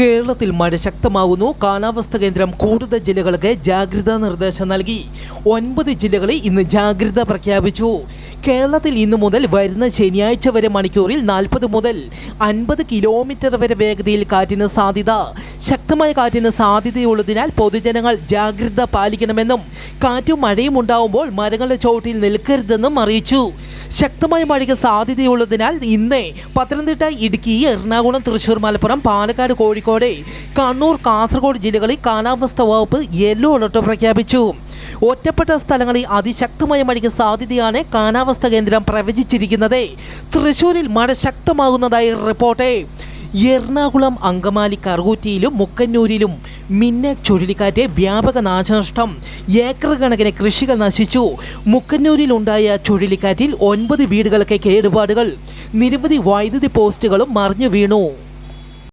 കേരളത്തിൽ മഴ ശക്തമാകുന്നു. കാലാവസ്ഥ കേന്ദ്രം കൂടുതൽ ജില്ലകൾക്ക് ജാഗ്രതാ നിർദ്ദേശം നൽകി. ഒൻപത് ജില്ലകളിൽ ഇന്ന് ജാഗ്രത പ്രഖ്യാപിച്ചു. കേരളത്തിൽ ഇന്നു മുതൽ വരുന്ന ശനിയാഴ്ച വരെ മണിക്കൂറിൽ നാൽപ്പത് മുതൽ അൻപത് കിലോമീറ്റർ വരെ വേഗതയിൽ കാറ്റിന് സാധ്യത. ശക്തമായ കാറ്റിന് സാധ്യതയുള്ളതിനാൽ പൊതുജനങ്ങൾ ജാഗ്രത പാലിക്കണമെന്നും കാറ്റും മഴയും ഉണ്ടാവുമ്പോൾ മരങ്ങളുടെ ചോട്ടിൽ നിൽക്കരുതെന്നും അറിയിച്ചു. ശക്തമായ മഴയ്ക്ക് സാധ്യതയുള്ളതിനാൽ ഇന്ന് പത്തനംതിട്ട ഇടുക്കി എറണാകുളം തൃശൂർ മലപ്പുറം പാലക്കാട് കോഴിക്കോട് കണ്ണൂർ കാസർഗോഡ് ജില്ലകളിൽ കാലാവസ്ഥാ വകുപ്പ് യെല്ലോ അലർട്ട് പ്രഖ്യാപിച്ചു. ഒറ്റപ്പെട്ട സ്ഥലങ്ങളിൽ അതിശക്തമായ മഴയ്ക്ക് സാധ്യതയാണ് കാലാവസ്ഥാ കേന്ദ്രം പ്രവചിച്ചിരിക്കുന്നത്. തൃശൂരിൽ മഴ ശക്തമാകുന്നതായി റിപ്പോർട്ട്. എറണാകുളം അങ്കമാലി കറുകുറ്റിയിലും മുക്കന്നൂരിലും മിന്ന ചുഴലിക്കാറ്റ് വ്യാപക നാശനഷ്ടം ഏക്കർ കണക്കിന് കൃഷികൾ നശിച്ചു. മുക്കന്നൂരിലുണ്ടായ ചുഴലിക്കാറ്റിൽ ഒൻപത് വീടുകൾക്ക് കേടുപാടുകൾ. നിരവധി വൈദ്യുതി പോസ്റ്റുകളും മറിഞ്ഞു വീണു